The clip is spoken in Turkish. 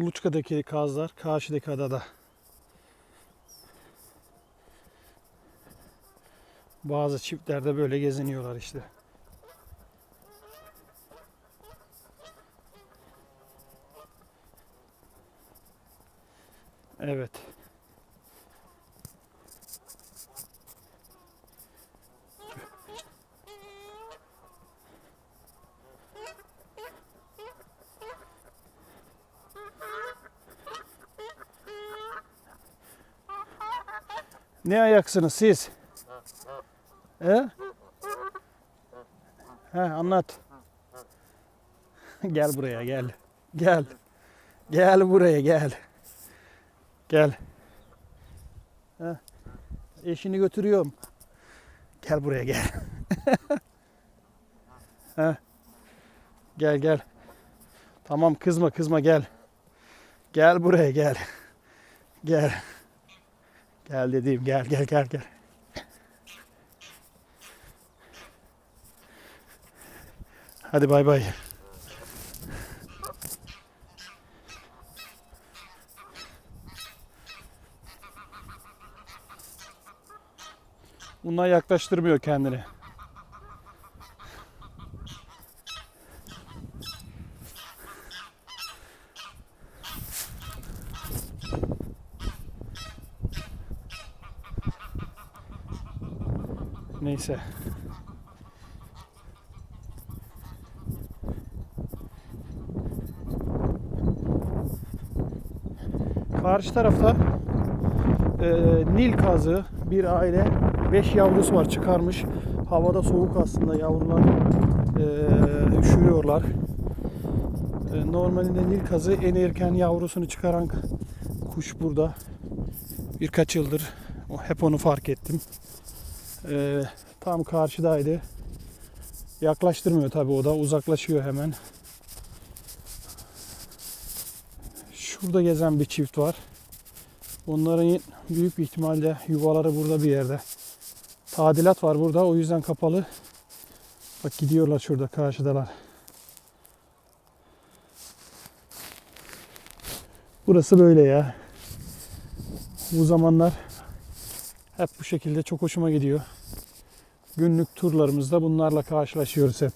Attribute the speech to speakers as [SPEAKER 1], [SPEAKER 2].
[SPEAKER 1] Kuluçka'daki kazlar karşıdaki adada. Bazı çiftlerde böyle geziniyorlar işte. Evet. Ne ayaksınız siz? He? He anlat. gel buraya gel. Gel. Gel buraya gel. Gel. He. Eşini götürüyorum. Gel buraya gel. He. Gel gel. Tamam kızma kızma gel. Gel buraya gel. Gel. Gel dediğim gel gel gel gel. Hadi bay bay. Bunlar yaklaştırmıyor kendini. Neyse. Karşı tarafta e, Nil kazı bir aile 5 yavrusu var çıkarmış. Havada soğuk aslında yavrular e, üşüyorlar. E, normalinde Nil kazı en erken yavrusunu çıkaran kuş burada. Birkaç yıldır hep onu fark ettim. E, tam karşıdaydı. Yaklaştırmıyor tabii o da uzaklaşıyor hemen. Şurada gezen bir çift var. Onların büyük bir ihtimalle yuvaları burada bir yerde. Tadilat var burada o yüzden kapalı. Bak gidiyorlar şurada karşıdalar. Burası böyle ya. Bu zamanlar hep bu şekilde çok hoşuma gidiyor. Günlük turlarımızda bunlarla karşılaşıyoruz hep.